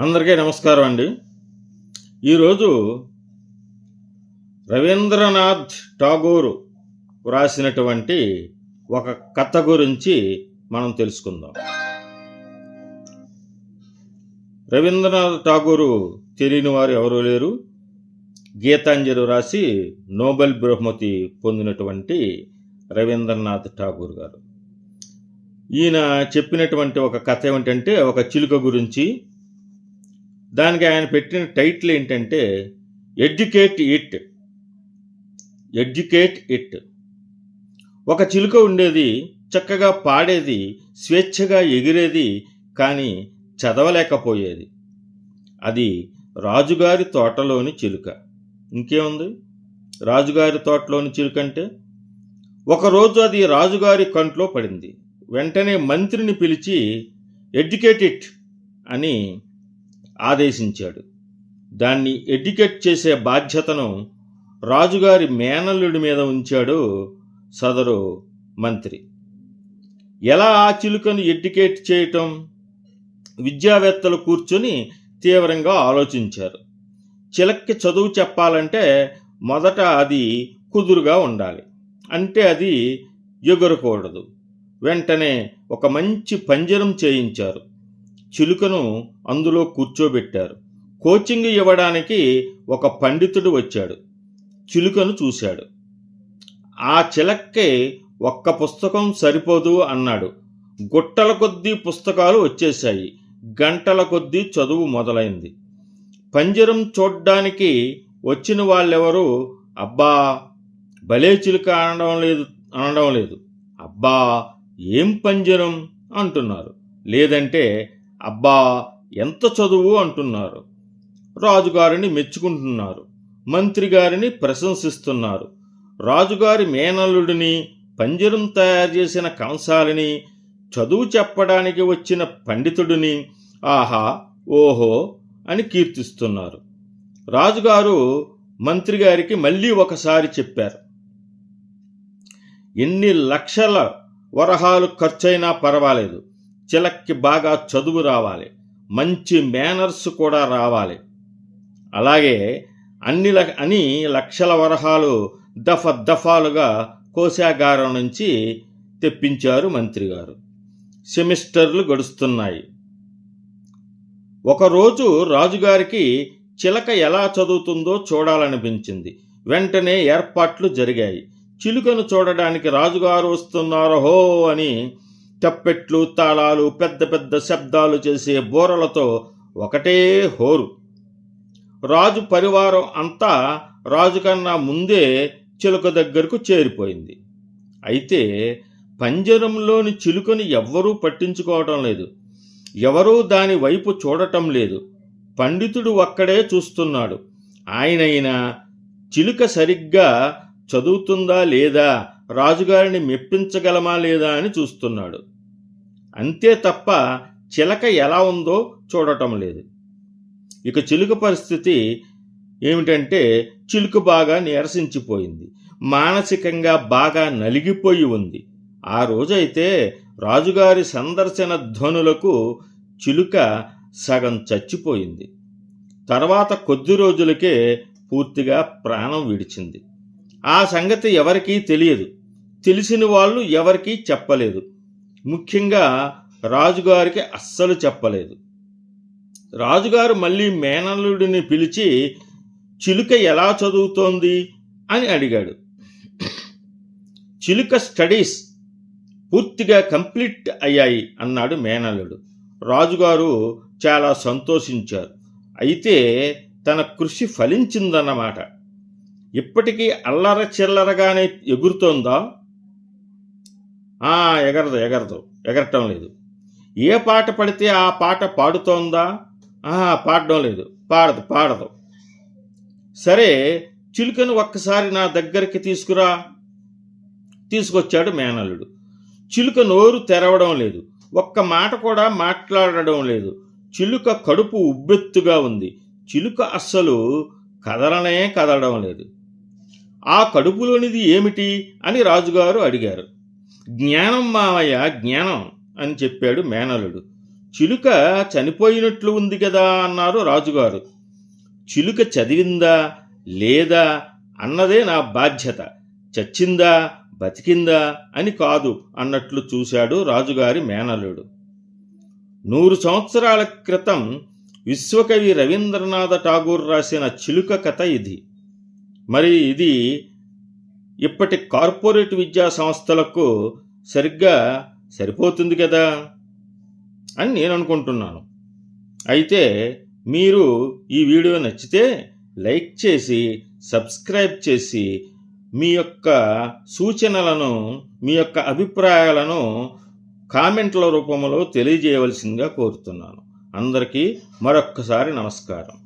అందరికీ నమస్కారం అండి. ఈరోజు రవీంద్రనాథ్ ఠాగూరు వ్రాసినటువంటి ఒక కథ గురించి మనం తెలుసుకుందాం. రవీంద్రనాథ్ ఠాగూరు తెలియని వారు ఎవరూ లేరు. గీతాంజలి రాసి నోబెల్ బహుమతి పొందినటువంటి రవీంద్రనాథ్ ఠాగూర్ గారు. ఈయన చెప్పినటువంటి ఒక కథ ఏమిటంటే ఒక చిలుక గురించి దానికి ఆయన పెట్టిన టైటిల్ ఏంటంటే ఎడ్యుకేట్ ఇట్. Educate it. ఒక చిలుక ఉండేది చక్కగా పాడేది స్వేచ్ఛగా ఎగిరేది కానీ చదవలేకపోయేది. అది రాజుగారి తోటలోని చిలుక. ఇంకేముంది? రాజుగారి తోటలోని చిలుక అంటే? ఒకరోజు అది రాజుగారి కంట్లో పడింది. వెంటనే మంత్రిని పిలిచి ఎడ్యుకేట్ ఇట్ అని ఆదేశించాడు. దాన్ని ఎడ్యుకేట్ చేసే బాధ్యతను రాజుగారి మేనల్లుడి మీద ఉంచాడు సదరు మంత్రి. ఎలా ఆ చిలుకను ఎడ్యుకేట్ చేయటం? విద్యావేత్తలు కూర్చొని తీవ్రంగా ఆలోచించారు. చిలక్కి చదువు చెప్పాలంటే మొదట అది కుదురుగా ఉండాలి. అంటే అది ఎగురకూడదు. వెంటనే ఒక మంచి పంజరం చేయించారు. చిలుకను అందులో కూర్చోబెట్టారు. కోచింగ్ ఇవ్వడానికి ఒక పండితుడు వచ్చాడు. చిలుకను చూశాడు. ఆ చిలక్కే ఒక్క పుస్తకం సరిపోదు అన్నాడు. గుట్టల కొద్దీ పుస్తకాలు వచ్చేశాయి. గంటల కొద్దీ చదువు మొదలైంది. పంజరం చూడ్డానికి వచ్చిన వాళ్ళెవరు? అబ్బా! భలే చిలుక అనడం లేదు అనడం లేదు. అబ్బా! ఏం పంజరం? అంటున్నారు. లేదంటే అబ్బా ఎంత చదువు అంటున్నారు. రాజుగారిని మెచ్చుకుంటున్నారు. మంత్రి గారిని ప్రశంసిస్తున్నారు. రాజుగారి మేనల్లుడిని పంజరం తయారు చేసిన కంసాలిని చదువు చెప్పడానికి వచ్చిన పండితుడిని ఆహా ఓహో అని కీర్తిస్తున్నారు. రాజుగారు మంత్రి గారికి మళ్ళీ ఒకసారి చెప్పారు. ఎన్ని లక్షల వరహాలు ఖర్చైనా పర్వాలేదు. చిలక్కి బాగా చదువు రావాలి. మంచి మేనర్స్ కూడా రావాలి. అలాగే అన్ని ల అని లక్షల వరహాలు దఫ దఫాలుగా కోశాగారం నుంచి తెప్పించారు మంత్రి గారు సెమిస్టర్లు గడుస్తున్నాయి. ఒకరోజు రాజుగారికి చిలక ఎలా చదువుతుందో చూడాలనిపించింది. వెంటనే ఏర్పాట్లు జరిగాయి. చిలుకను చూడడానికి రాజుగారు వస్తున్నారో హో అని తప్పెట్లు తాళాలు పెద్ద పెద్ద శబ్దాలు చేసే బోరలతో ఒకటే హోరు. రాజు పరివారం అంతా రాజు కన్నా ముందే చిలుక దగ్గరకు చేరిపోయింది. అయితే పంజరంలోని చిలుకని ఎవ్వరూ పట్టించుకోవటం లేదు. ఎవరూ దాని వైపు చూడటం లేదు. పండితుడు ఒక్కడే చూస్తున్నాడు. ఆయనైనా చిలుక సరిగ్గా చదువుతుందా లేదా రాజుగారిని మెప్పించగలమా లేదా అని చూస్తున్నాడు. అంతే తప్ప చిలక ఎలా ఉందో చూడటం లేదు. ఇక చిలుక పరిస్థితి ఏమిటంటే చిలుక బాగా నీరసించిపోయింది. మానసికంగా బాగా నలిగిపోయి ఉంది. ఆ రోజైతే రాజుగారి సందర్శన ధ్వనులకు చిలుక సగం చచ్చిపోయింది. తర్వాత కొద్ది రోజులకే పూర్తిగా ప్రాణం విడిచింది. ఆ సంగతి ఎవరికీ తెలియదు. తెలిసిన వాళ్ళు ఎవరికీ చెప్పలేదు. ముఖ్యంగా రాజుగారికి అస్సలు చెప్పలేదు. రాజుగారు మళ్ళీ మేనల్లుడిని పిలిచి చిలుక ఎలా చదువుతోంది అని అడిగాడు. చిలుక స్టడీస్ పూర్తిగా కంప్లీట్ అయ్యాయి అన్నాడు మేనల్లుడు. రాజుగారు చాలా సంతోషించారు. అయితే తన కృషి ఫలించిందన్నమాట. ఇప్పటికీ అల్లర చిల్లరగానే ఎగురుతోందా? ఆ, ఎగరదు ఎగరదు ఎగరటం లేదు. ఏ పాట పడితే ఆ పాట పాడుతోందా? ఆ, పాడడం లేదు పాడదు పాడదు. సరే చిలుకను ఒక్కసారి నా దగ్గరికి తీసుకురా. తీసుకొచ్చాడు మేనల్లుడు. చిలుక నోరు తెరవడం లేదు ఒక్క మాట కూడా మాట్లాడడం లేదు. చిలుక కడుపు ఉబ్బెత్తుగా ఉంది. చిలుక అస్సలు కదలనే కదలడం లేదు. ఆ కడుపులోనిది ఏమిటి అని రాజుగారు అడిగారు. జ్ఞానం మావయ్య జ్ఞానం అని చెప్పాడు మేనలుడు చిలుక చనిపోయినట్లు ఉంది కదా అన్నారు రాజుగారు. చిలుక చదివిందా లేదా అన్నదే నా బాధ్యత. చచ్చిందా బతికిందా అని కాదు అన్నట్లు చూశాడు రాజుగారి మేనల్లుడు. నూరు సంవత్సరాల క్రితం విశ్వకవి రవీంద్రనాథ ఠాగూర్ రాసిన చిలుక కథ ఇది. మరి ఇది ఇప్పటి కార్పొరేట్ విద్యా సంస్థలకు సరిగ్గా సరిపోతుంది కదా అని నేను అనుకుంటున్నాను. అయితే మీరు ఈ వీడియో నచ్చితే లైక్ చేసి సబ్స్క్రైబ్ చేసి మీ యొక్క సూచనలను మీ యొక్క అభిప్రాయాలను కామెంట్ల రూపంలో తెలియజేయవలసిందిగా కోరుతున్నాను. అందరికీ మరొక్కసారి నమస్కారం.